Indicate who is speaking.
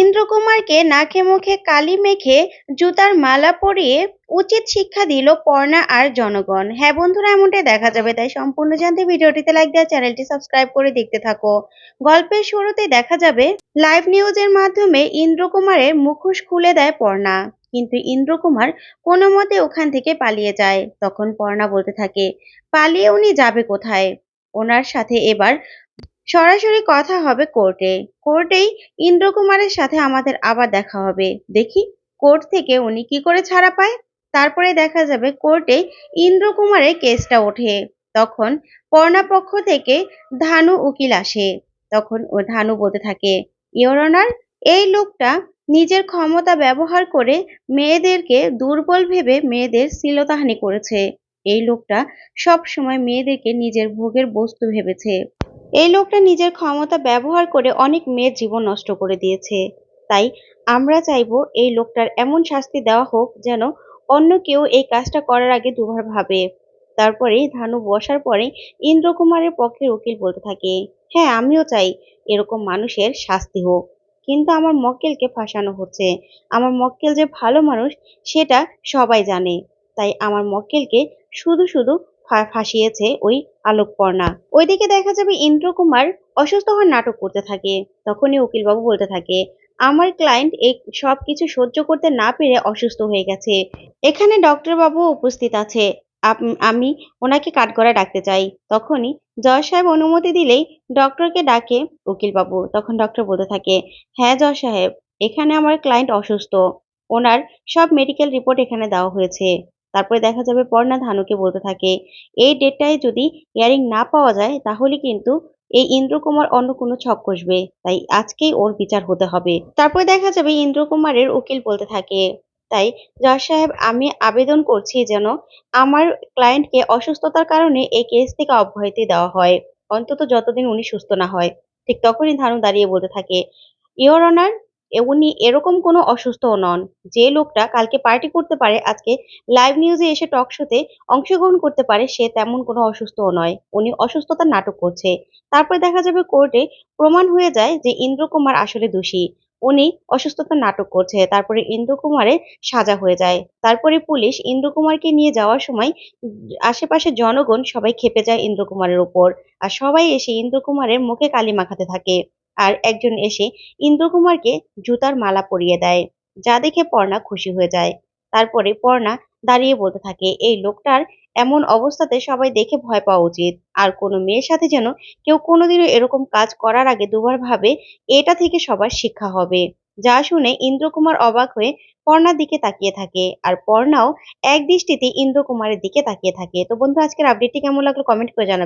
Speaker 1: ইন্দ্রকুমারকে নাকে মুখে কালি মেখে জুতার মালা পরিয়ে উচিত শিক্ষা দিল পর্ণা আর জনগণ। হ্যাঁ বন্ধুরা, এমনটাই দেখা যাবে। তাই সম্পূর্ণ জানতে ভিডিওটিতে লাইক দেওয়া, চ্যানেলটি সাবস্ক্রাইব করে দেখতে থাকো। গল্পের শুরুতে দেখা যাবে লাইভ নিউজের মাধ্যমে ইন্দ্রকুমারের মুখোশ খুলে দেয় পর্ণা। কিন্তু ইন্দ্রকুমার কোনো মতে ওখান থেকে পালিয়ে যায়। তখন পর্ণা বলতে থাকে, পালিয়ে উনি যাবে কোথায়? ওনার সাথে এবার সরাসরি কথা হবে কোর্টে কোর্টেই ইন্দ্রকুমারের সাথে আমাদের আবার দেখা হবে। দেখি কোর্ট থেকে উনি কি করে ছাড়া পায়? তারপরে দেখা যাবে কোর্টে ইন্দ্রকুমারের কেসটা ওঠে। তখন পর্ণা পক্ষ থেকে ধানু উকিল আসে। তখন ও ধানু বলতে থাকে ইওর এই লোকটা নিজের ক্ষমতা ব্যবহার করে মেয়েদেরকে দুর্বল ভেবে মেয়েদের শ্লীলতাহানি করেছে। এই লোকটা সব সময় মেয়েদেরকে নিজের ভোগের বস্তু ভেবেছে। এই লোকটা নিজের ক্ষমতা ব্যবহার করে অনেক মেয়ের জীবন নষ্ট করে দিয়েছে। তাই আমরা চাইব এই লোকটার এমন শাস্তি দেওয়া হোক যেন অন্য কেউ এই কাজটা করার আগে দুবার ভাবে। তারপরে ধানু বসার পরে ইন্দ্রকুমারের পক্ষে উকিল বলতে থাকে হ্যাঁ আমিও চাই এরকম মানুষের শাস্তি হোক। কিন্তু আমার মক্কেলকে ফাঁসানো হচ্ছে। আমার মক্কেল যে ভালো মানুষ, সেটা সবাই জানে। তাই আমার মক্কেলকে শুধু শুধু ফাঁসিয়েছে ওই আলোকপর্ণা ওইদিকে দেখা যাবে ইন্দ্রকুমার অসুস্থ হওয়ার নাটক করতে থাকে। তখনই উকিলবাবু বলতে থাকে, আমার ক্লায়েন্ট এই সব কিছু সহ্য করতে না পেরে অসুস্থ হয়ে গেছে। এখানে ডক্টর বাবু উপস্থিত আছে। আমি ওনাকে কাঠগড়ায় ডাকতে চাই। তখনই জয় সাহেব অনুমতি দিলেই ডক্টরকে ডাকে উকিলবাবু। তখন ডক্টর বলতে থাকে হ্যাঁ জয় সাহেব, এখানে আমার ক্লায়েন্ট অসুস্থ। ওনার সব মেডিকেল রিপোর্ট এখানে দেওয়া হয়েছে। তারপরে দেখা যাবে পর্ণা ধানুকে বলতে থাকে, এই ডেটটায় যদি ইয়ারিং না পাওয়া যায়, তাহলে কিন্তু এই ইন্দ্রকুমার অন্য কোনো ছক কষবে। তাই আজকেই ওর বিচার হতে হবে। তারপরে দেখা যাবে ইন্দ্রকুমারের উকিল বলতে থাকে, তাই জজ সাহেব, আমি আবেদন করছি যেন আমার ক্লায়েন্টকে অসুস্থতার কারণে এই কেস থেকে অব্যাহতি দেওয়া হয়। অন্তত যতদিন উনি সুস্থ না হয়। ঠিক তখনই ধানু দাঁড়িয়ে বলতে থাকে, ইওর অনার উনি এরকম কোনো অসুস্থও নন। যে লোকটা কালকে পার্টি করতে পারে, আজকে লাইভ নিউজে এসে টক শোতে অংশগ্রহণ করতে পারে, সে তেমন কোনো অসুস্থও নয়। উনি অসুস্থতার নাটক করছে। তারপরে দেখা যাবে কোর্টে প্রমাণ হয়ে যায় যে ইন্দ্রকুমার আসলে দোষী। উনি অসুস্থতার নাটক করছে, তারপরে ইন্দ্রকুমারের সাজা হয়ে যায়। তারপরে পুলিশ ইন্দ্রকুমারকে নিয়ে যাওয়ার সময় আশেপাশে জনগণ সবাই খেপে যায় ইন্দ্রকুমারের ওপর। আর সবাই এসে ইন্দ্রকুমারের মুখে কালি মাখাতে থাকে। আর একজন এসে ইন্দ্রকুমারকে জুতার মালা পরিয়ে দেয়, যা দেখে পর্ণা খুশি হয়ে যায়। তারপরে পর্ণা দাঁড়িয়ে বলতে থাকে, এই লোকটার এমন অবস্থাতে সবাই দেখে ভয় পাওয়া উচিত। আর কোনো মেয়ের সাথে যেন কেউ কোনোদিনও এরকম কাজ করার আগে দুবার ভাবে, এটা থেকে সবার শিক্ষা হবে। যা শুনে ইন্দ্রকুমার অবাক হয়ে পর্ণার দিকে তাকিয়ে থাকে। আর পর্ণাও এক দৃষ্টিতে ইন্দ্রকুমারের দিকে তাকিয়ে থাকে। তো বন্ধু, আজকের আপডেটটি কেমন লাগল? কমেন্ট করে জানাবে।